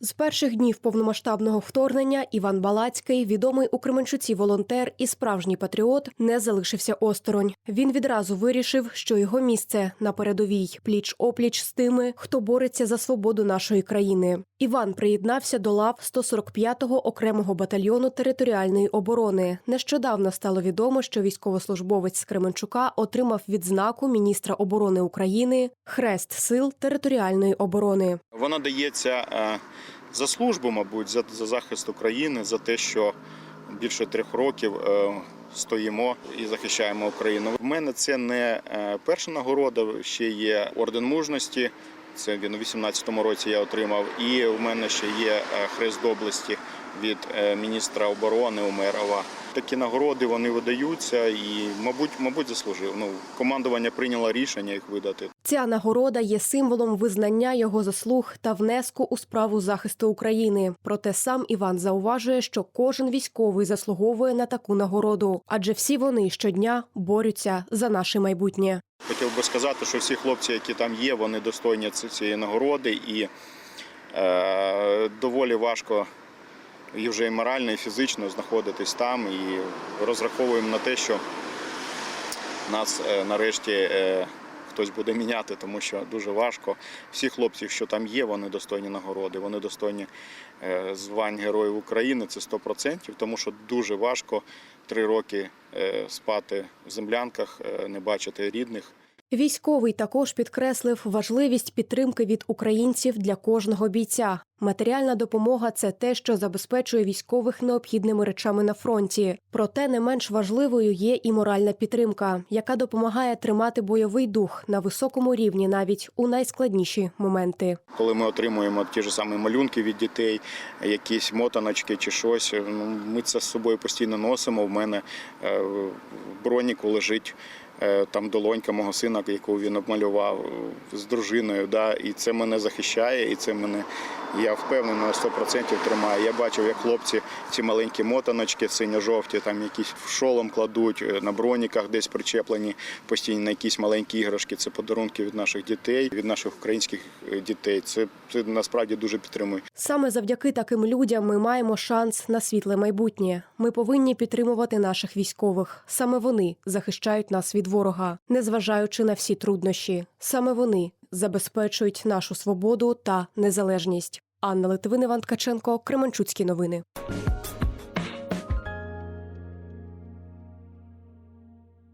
З перших днів повномасштабного вторгнення Іван Балацький, відомий у Кременчуці волонтер і справжній патріот, не залишився осторонь. Він відразу вирішив, що його місце на передовій, пліч опліч з тими, хто бореться за свободу нашої країни. Іван приєднався до лав 145-го окремого батальйону територіальної оборони. Нещодавно стало відомо, що військовослужбовець з Кременчука отримав відзнаку міністра оборони України Хрест сил територіальної оборони. Вона дається е, за службу, мабуть, за, за захист України, за те, що більше трьох років е, стоїмо і захищаємо Україну. В мене це не е, перша нагорода, ще є орден мужності. Це він у 18-му році я отримав. І в мене ще є е, хрест доблесті від е, міністра оборони Умерова. Такі нагороди вони видаються і, мабуть, мабуть, заслужив. Ну, командування прийняло рішення їх видати. Ця нагорода є символом визнання його заслуг та внеску у справу захисту України. Проте сам Іван зауважує, що кожен військовий заслуговує на таку нагороду, адже всі вони щодня борються за наше майбутнє. Хотів би сказати, що всі хлопці, які там є, вони достойні ці- цієї нагороди, і е, доволі важко і вже і морально, і фізично знаходитись там. І розраховуємо на те, що нас е, нарешті е, хтось буде міняти, тому що дуже важко. Всі хлопці, що там є, вони достойні нагороди, вони достойні е, звань Героїв України. Це 100%, тому що дуже важко три роки спати в землянках, не бачити рідних. Військовий також підкреслив важливість підтримки від українців для кожного бійця. Матеріальна допомога це те, що забезпечує військових необхідними речами на фронті. Проте не менш важливою є і моральна підтримка, яка допомагає тримати бойовий дух на високому рівні навіть у найскладніші моменти. Коли ми отримуємо ті ж самі малюнки від дітей, якісь мотаночки чи щось, ну, ми це з собою постійно носимо. В мене е, в броніку лежить е, там долонька мого сина, яку він обмалював е, з дружиною. Да, і це мене захищає, і це мене, я впевнений, на 100% тримає. Я бачив, як хлопці ці маленькі мотаночки синьо-жовті, там якісь в шолом кладуть, е, на броніках десь причеплені постійно на якісь маленькі іграшки. Це подарунки від наших дітей, від наших українських е, дітей. Це, це насправді дуже підтримує. Саме завдяки таким людям ми маємо шанс на світле майбутнє. Ми повинні підтримувати наших військових. Саме вони захищають нас від ворога, незважаючи на всі труднощі. Саме вони забезпечують нашу свободу та незалежність. Анна Литвинова, Ткаченко, Кременчуцькі новини.